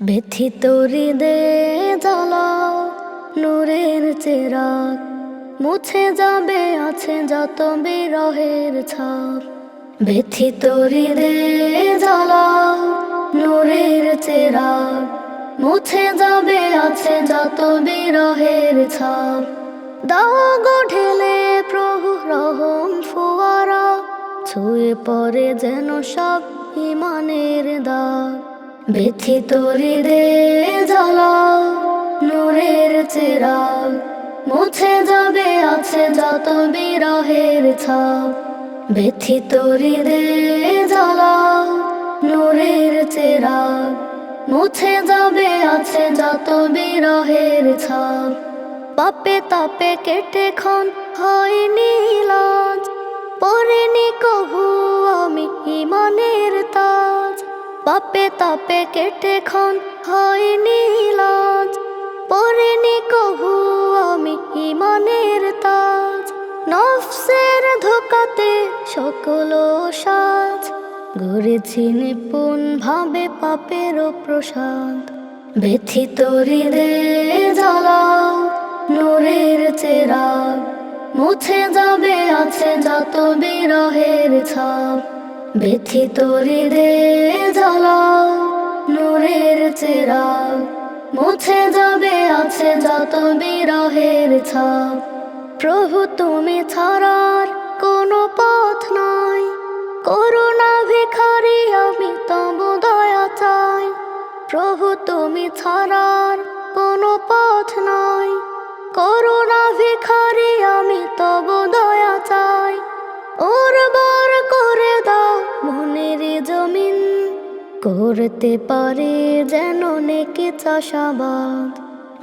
ব্যথিত হৃদে জ্বালাও নূরের চেরাগ। মুছে যাবে, আছে যত বিরহের ছাপ। ব্যথিত হৃদে জ্বালাও নূরের চেরাগ। মুছে যাবে, আছে যত বিরহের ছাপ। দাও গো ঢেলে প্রভু রহম ফুয়ারা, ছুঁয়ে পড়ে যেন সব ইমানের দাগ। ব্যথিত হৃদে জ্বালাও নূরের চেরাগ। মুছে যাবে, আছে যত বিরহের ছাপ। ব্যথিত হৃদে জ্বালাও নূরের চেরাগ। মুছে যাবে, আছে যত বিরহের ছাপ। পাপে তাপে কেটে খন হয়নি লাজ পরেনি কভু আমি পাপে তাপে কেটে খন হয়নি লাজ পরেনি কহু আমি ইমানের তাজ। নফসের ধোকাতে সকল সাজ। গড়েছি নিপুণ ভাবে পাপেরও প্রসাদ। ব্যথিত হৃদে জ্বালাও নূরের চেরা। মুছে যাবে আছে যত বিরহের ছাপ। ব্যথিত হৃদে জ্বালাও নূরের চেরাগ মুছে যাবে, আছে যত বিরহের ছাপ। প্রভু, তুমি ছাড়ার কোনো পথ নাই। করুণা ভিখারি, আমি তব দয়া চাই। প্রভু, তুমি ছাড়ার কোনো পথ নাই। করুণা ভিখারি, আমি তব করতে পারে যেন নেকি চাষাবাদ।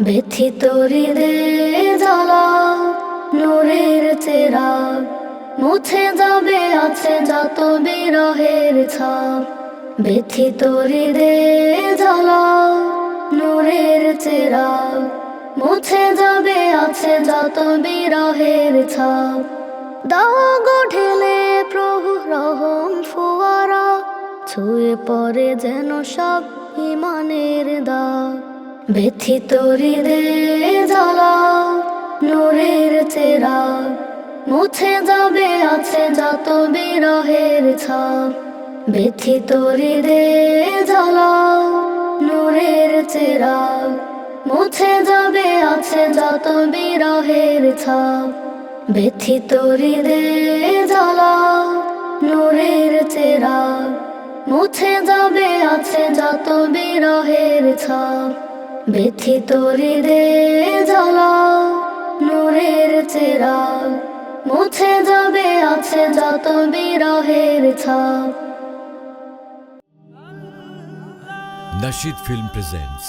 ব্যথিত হৃদে জ্বালাও নূরের চেরাগ মুছে যাবে, আছে যত বিরহের ছাপ। ব্যথিত হৃদে জ্বালাও নূরের চেরাগ মুছে যাবে, আছে যত বিরহের ছাপ। দাও গো ঢেলে প্রভু রহম ছুঁয়ে পড়ে যেন সব ইমানের দাগ। ব্যথিত হৃদে জ্বালাও নূরের চেরাগ। মুছে যাবে, আছে যত বিরহের ছাপ। ব্যথিত হৃদে জ্বালাও নূরের চেরাগ। মুছে যাবে, আছে যত বিরহের ছাপ। ব্যথিত নূরের চেরাগ মুছে যাবে আছে যত বিরহের ছাপ। ব্যথিত হৃদে দে নূরের চেরাগ মুছে যাবে আছে যত বিরহের ছাপ। নশিদ Film presents